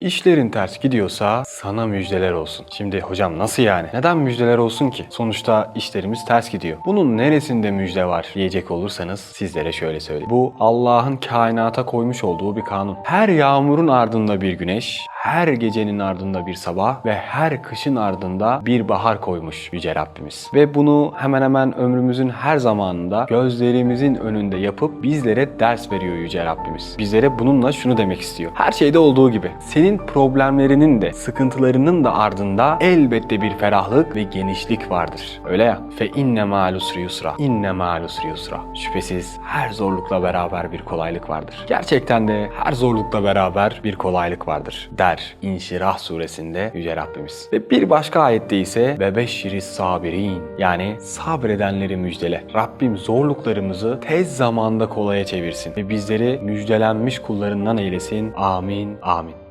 İşlerin ters gidiyorsa sana müjdeler olsun. Şimdi hocam nasıl yani? Neden müjdeler olsun ki? Sonuçta işlerimiz ters gidiyor. Bunun neresinde müjde var diyecek olursanız sizlere şöyle söyleyeyim. Bu Allah'ın kainata koymuş olduğu bir kanun. Her yağmurun ardında bir güneş, her gecenin ardında bir sabah ve her kışın ardında bir bahar koymuş Yüce Rabbimiz. Ve bunu hemen hemen ömrümüzün her zamanında gözlerimizin önünde yapıp bizlere ders veriyor Yüce Rabbimiz. Bizlere bununla şunu demek istiyor. Her şeyde olduğu gibi senin problemlerinin de sıkıntılarının da ardında elbette bir ferahlık ve genişlik vardır. Öyle ya. Fe inne ma'al usri yusra. İnne ma'al usri yusra. Şüphesiz her zorlukla beraber bir kolaylık vardır. Gerçekten de her zorlukla beraber bir kolaylık vardır der İnşirah suresinde Yüce Rabbimiz. Ve bir başka ayette ise ve beşşiris sabirin yani sabredenleri müjdele. Rabbim zorluklarımızı tez zamanda kolaya çevirsin ve bizleri müjdelenmiş kullarından eylesin. Amin. Amin.